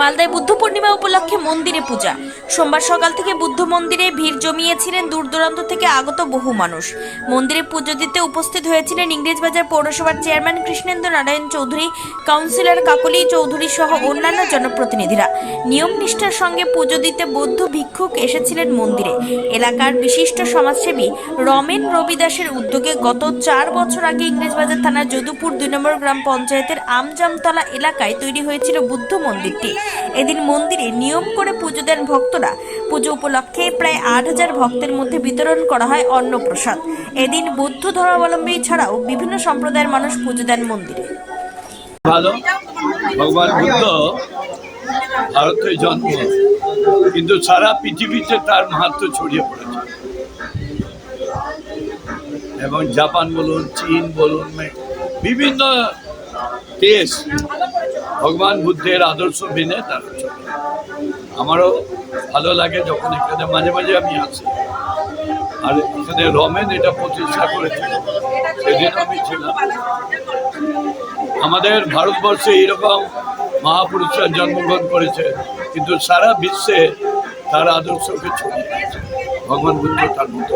মালদায় বুদ্ধ পূর্ণিমা উপলক্ষে মন্দিরে পূজা। সোমবার সকাল থেকে বুদ্ধ মন্দিরে ভিড় জমিয়েছিলেন দূর দূরান্ত থেকে আগত বহু মানুষ। মন্দিরে পুজো দিতে উপস্থিত হয়েছিলেন ইংরেজবাজার পৌরসভার চেয়ারম্যান কৃষ্ণেন্দ্র নারায়ণ চৌধুরী, কাউন্সিলর কাকলি চৌধুরী সহ অন্যান্য জনপ্রতিনিধিরা। নিয়ম নিষ্ঠার সঙ্গে পুজো দিতে বৌদ্ধ ভিক্ষুক এসেছিলেন মন্দিরে। এলাকার বিশিষ্ট সমাজসেবী রমেন রবিদাসের উদ্যোগে গত চার বছর আগে ইংরেজবাজার থানার যদুপুর দুই নম্বর গ্রাম পঞ্চায়েতের আমজামতলা এলাকায় তৈরি হয়েছিল বুদ্ধ মন্দিরটি। এদিন মন্দিরে নিয়ম করে পুজো দেন ভক্তরা। পুজো উপলক্ষে প্রায় আট হাজার ভক্তের মধ্যে বিতরণ করা হয় অন্নপ্রসাদ। এদিন বৌদ্ধ ধর্মাবলম্বী ছাড়াও বিভিন্ন সম্প্রদায়ের মানুষ পুজো দেন মন্দিরে। ভালো। ভগবান বুদ্ধ ভারতে জন্ম। কিন্তু সারা পৃথিবীতে তার মাহাত্ম ছড়িয়ে পড়েছে। এবং জাপান বলুন, চীন বলুন বিভিন্ন দেশ ভগবান বুদ্ধের আদর্শ মেনে তারা আমারও ভালো লাগে যখন এখানে মাঝে মাঝে আমি আসি আর এখানে রমেন এটা প্রতিষ্ঠা করেছে। সেদিন আমি ছিলাম। আমাদের ভারতবর্ষে এইরকম মহাপুরুষরা জন্মগ্রহণ করেছে, কিন্তু সারা বিশ্বে তার আদর্শকে ছড়িয়ে ভগবান বুদ্ধ তার মতো।